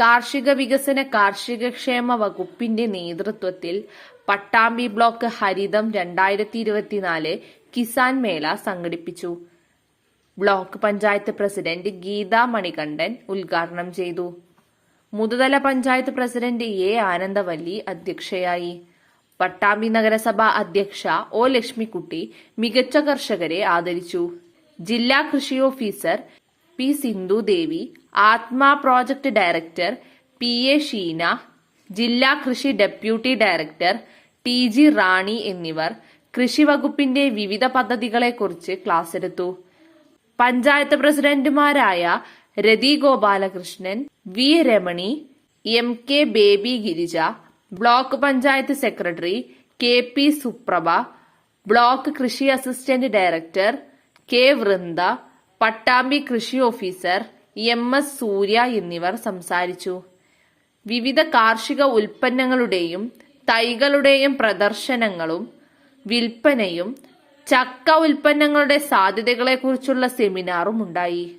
കാർഷിക വികസന കാർഷിക ക്ഷേമ വകുപ്പിന്റെ നേതൃത്വത്തിൽ പട്ടാമ്പി ബ്ലോക്ക് ഹരിതം രണ്ടായിരത്തി ഇരുപത്തിനാല് കിസാൻ മേള സംഘടിപ്പിച്ചു. ബ്ലോക്ക് പഞ്ചായത്ത് പ്രസിഡന്റ് ഗീതാ മണികണ്ഠൻ ഉദ്ഘാടനം ചെയ്തു. മുതുതല പഞ്ചായത്ത് പ്രസിഡന്റ് എ ആനന്ദവല്ലി അധ്യക്ഷയായി. പട്ടാമ്പി നഗരസഭ അധ്യക്ഷ ഒ ലക്ഷ്മിക്കുട്ടി മികച്ച കർഷകരെ ആദരിച്ചു. ജില്ലാ കൃഷി officer P Sindhu Devi ATMA project director P A Sheena ജില്ലാ കൃഷി deputy director T G Rani എന്നിവർ കൃഷി വകുപ്പിന്റെ വിവിധ പദ്ധതികളെക്കുറിച്ച് ക്ലാസ് എടുത്തു. പഞ്ചായത്ത് പ്രസിഡന്റുമാരായ Rathi Gopalakrishnan V Ramani M K Baby Girija block panchayat secretary K P Suprabha block കൃഷി assistant director K Vrinda Pattambi കൃഷി ഓഫീസർ എം എസ് സൂര്യ എന്നിവർ സംസാരിച്ചു. വിവിധ കാർഷിക ഉൽപ്പന്നങ്ങളുടെയും തൈകളുടെയും പ്രദർശനങ്ങളും വിൽപ്പനയും ചക്ക ഉൽപ്പന്നങ്ങളുടെ സാധ്യതകളെക്കുറിച്ചുള്ള സെമിനാറും ഉണ്ടായി.